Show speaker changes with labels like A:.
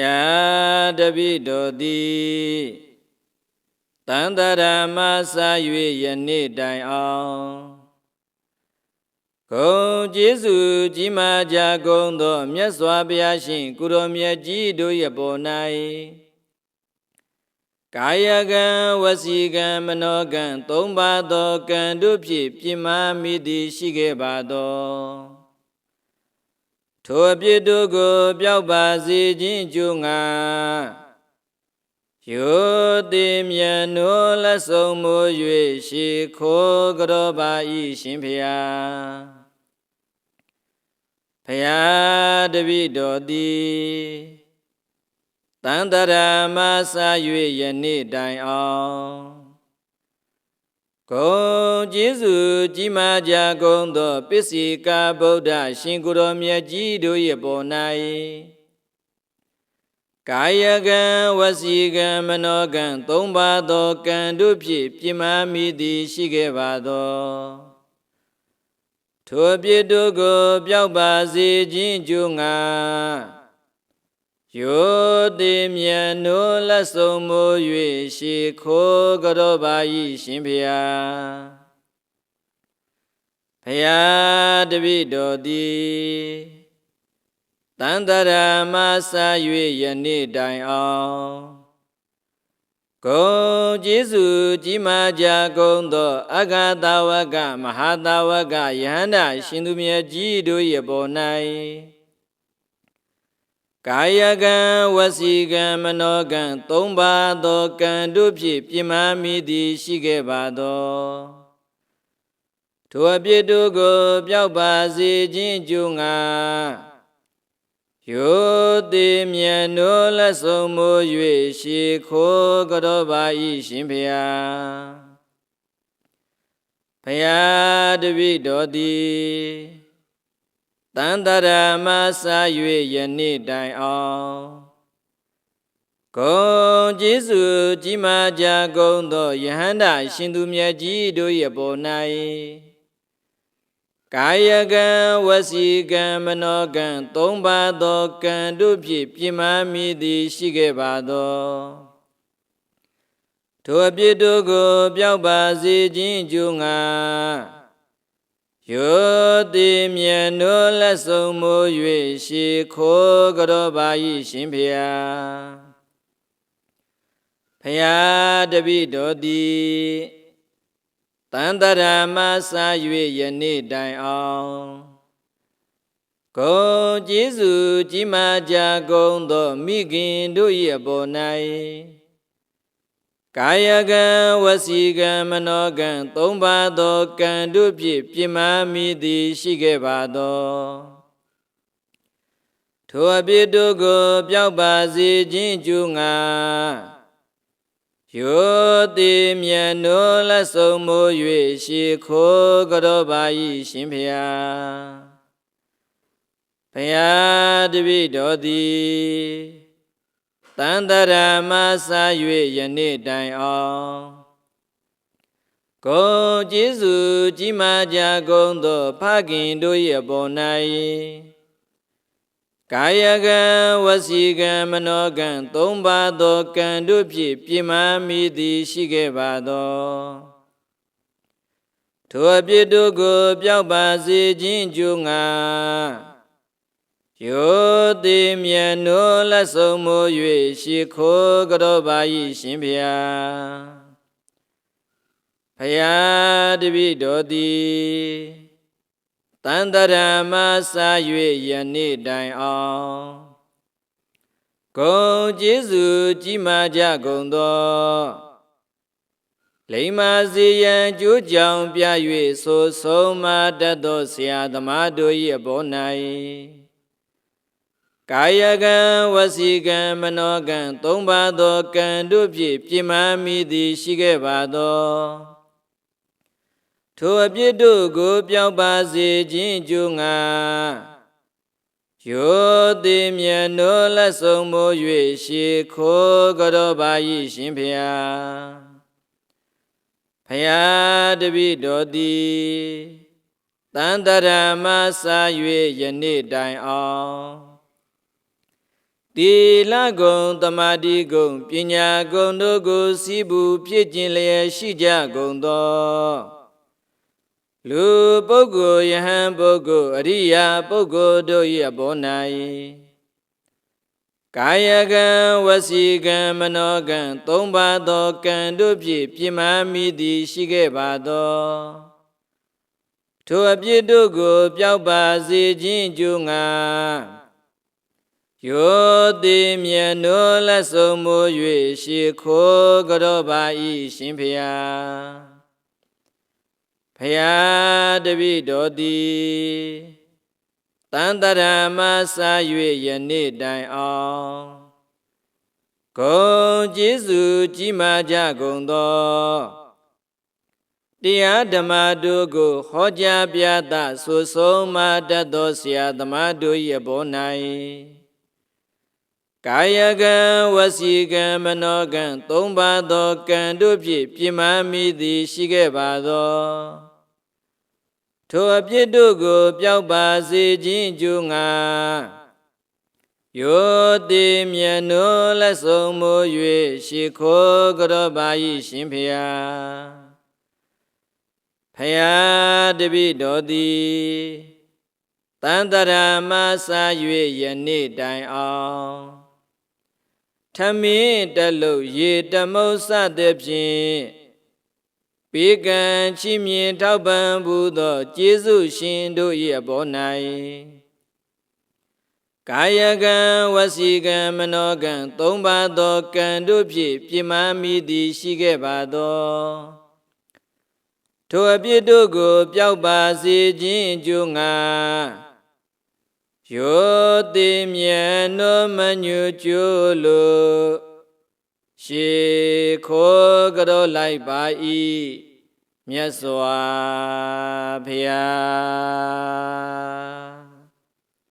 A: ယာတပိတော်သည်တန်တရာမစာ၍ယနေ့တိုင်အောင်ဂုံကျေးဇူးကြီးမားကြကုန်သောမြတ်စွာဘုရားရှင်ကုတော်မြတ်ကြီးတို့ရဲ့ပေါ်၌ကာယကံဝစီကံမနောကံသုံးပါးသောကံတို့ဖြင့်ပြင်းမာမိသည်ရှိခဲ့ပါသော ထိုအပြစ်တို့ကိုပျောက်ပါစေခြင်းကြိုးငါယောတိမြတ်နိုးလက်ဆုံးမိုး၍ရှေခိုးကြောပါဤရှင်ဖျားဖျားတပိတော်သည်တန်တရာမဆာ၍ယနေ့တိုင်အောင် ဂုံကျေးဇူးကြီးမားကြကုန်သောပစ္စည်းကာဗုဒ္ဓရှင်ကိုယ်တော်မြတ်ကြီးတို့ရဲ့ပေါ်၌ကာယကံဝစီကံမနောကံသုံးပါးသောကံတို့ဖြင့်ပြင်းမာမိသည်ရှိခဲ့ပါသောထိုအပြစ်တို့ကိုပျောက်ပါစေခြင်းကြိုးငါ ယောတိမြတ်နိုးလက်ဆုံးမိုး၍ရှေခိုးကြောပါ၏ရှင်ဖျားဖျားတပိတော်သည်တန်တရာမဆာ၍ယနေ့တိုင်အောင်ဂုံကျေးဇူးကြီးမားကြကုန်သောအဂတဝကမဟာတဝကယဟန္တာရှင်သူမြတ်ကြီးတို့ရဲ့ပေါ်၌ ကာယကံဝစီကံမနောကံသုံးပါးသောကံတို့ဖြင့်ပြင်းမာမိသည်ရှိခဲ့ပါသောထိုအပြစ်တို့ကိုပျောက်ပါစေခြင်းကြိုးငါယောတိမြတ်နိုးလက်ဆုံးမိုး၍ရှေခိုးကြောပါ၏ရှင်ဖျားဖျားတပိတော်သည် တန်တရာမဆာ၍ယနေ့တိုင်အောင်ဂုံကျေးဇူးကြီးမားကြကုန်သောယဟန္တာရှင်သူမြတ်ကြီးတို့ရဲ့ပေါ်၌ကာယကံဝစီကံမနောကံသုံးပါးသောကံတို့ဖြင့်ပြင်းမာမိသည်ရှိခဲ့ပါသောထိုအပြစ်တို့ကိုပျောက်ပါစေခြင်းကြိုးငါ ယောတိမြတ်နိုးလက်ဆုံးမိုး၍ရှေခိုးကြောပါ၏ရှင်ဖျားဖျားတပိတော်သည်တန်တရာမဆာ၍ယနေ့တိုင်အောင်ဂုံကျေးဇူးကြီးမားကြကုန်သောမိခင်တို့၏အပေါ်၌ ကာယကံဝစီကံမနောကံသုံးပါးသောကံတို့ဖြင့်ပြမမိသည်ရှိခဲ့ပါသောထိုအပြစ်တို့ကိုပျောက်ပါစေခြင်းကြိုးငါယောတိမြတ်နိုးလက်ဆုံးမိုး၍ရှေခိုးကြောပါ၏ရှင်ဖျားဖျားတပိတော်သည် တန်တရာမဆာ၍ယနေ့တိုင်အောင်ကိုကျေးဇူးကြီးမားကြကုန်သောဖခင်တို့ရဲ့ပေါ်၌ကာယကံဝစီကံမနောကံသုံးပါးသောကံတို့ဖြင့်ပြင်းမာမိသည်ရှိခဲ့ပါသောထိုအပြစ်တို့ကိုပျောက်ပါစေခြင်းကြိုးငါ ယောတိမြတ်နိုးလက်ဆုံးမိုး၍ရှ िख ိုးကြောပါ၏ရှင်ဖျားဖျားတပိတော်သည်တန်တရာမစာ၍ယနေ့တိုင်အောင်ဂုံကျေးဇူးကြီးမားကြကုန်သောလိမ္မာစီယံကျိုးကြောင်ပြ၍ဆိုဆုံးမတတ်သောဆရာသမားတို့၏အပေါ်၌ ကာယကံဝစီကံမနောကံသုံးပါးသောကံတို့ဖြင့်ပြင်းမာမိသည်ရှိခဲ့ပါသောထိုအပြစ်တို့ကိုပျောက်ပါစေခြင်းကြိုးငါယောတိမြတ်နိုးလက်ဆုံးမိုး၍ရှေခိုးကြောပါ၏ရှင်ဖျားဖျားတပိတော်သည်တန်တရာမဆာ၍ယနေ့တိုင်အောင် သီလဂုံတမာတိဂုံပညာဂုံတို့ကိုစီးပူဖြစ်ခြင်းလျက်ရှိကြကုန်သောလူပုဂ္ဂိုလ်ယဟန်ပုဂ္ဂိုလ်အရိယာပုဂ္ဂိုလ်တို့၏အပေါ်၌ကာယကံဝစီကံမနောကံသုံးပါးသောကံတို့ဖြင့်ပြမမိသည်ရှိခဲ့ပါသောထိုအပြစ်တို့ကိုပျောက်ပါစေခြင်းကြိုးငါ ယောတိမြတ်နိုးလက်ဆုံးမူ၍ရှ िख ိုးကြောပါ၏ရှင်ဖျားဖျားတပိတော်သည်တန်တရာမစာ၍ယနေ့တိုင်အောင်ဂုံကျေးဇူးကြီးမားကြကုန်သောတရားဓမ္မတို့ကို ဟောကြားပြသဆိုဆုံးမတတ်သောဆရာသမားတို့၏အပေါ်၌ ကာယကံဝစီကံမနောကံသုံးပါးသောကံတို့ဖြင့်ပြမမိသည်ရှိခဲ့ပါသောထိုအပြစ်တို့ကိုပျောက်ပါစေခြင်းကြိုးငါယောတိမြတ်နိုးလက်ဆုံးမူ၍ရှ िख ိုးကြောပါ၏ရှင်ဖျားဖျားတပိတော်သည်တန်တရာမစာ၍ယနေ့တိုင်အောင် ထမင်းတလုတ်ရေတမုတ်စသည်ဖြင့်ပေကံချီးမြှင့်ထောက်ပံ့ဘူးသောကျေးဇူးရှင်တို့၏အပေါ်၌ကာယကံဝစီကံမနောကံသုံးပါးသောကံတို့ဖြင့်ပြမမိသည်ရှိခဲ့ပါသောထိုအပြစ်တို့ကိုပျောက်ပါစေခြင်းကြိုးငါ ယောတိမြတ်နောမညူကျိုးလို့ရှေခိုးကြောလိုက်ပါ၏မြတ်စွာဘုရား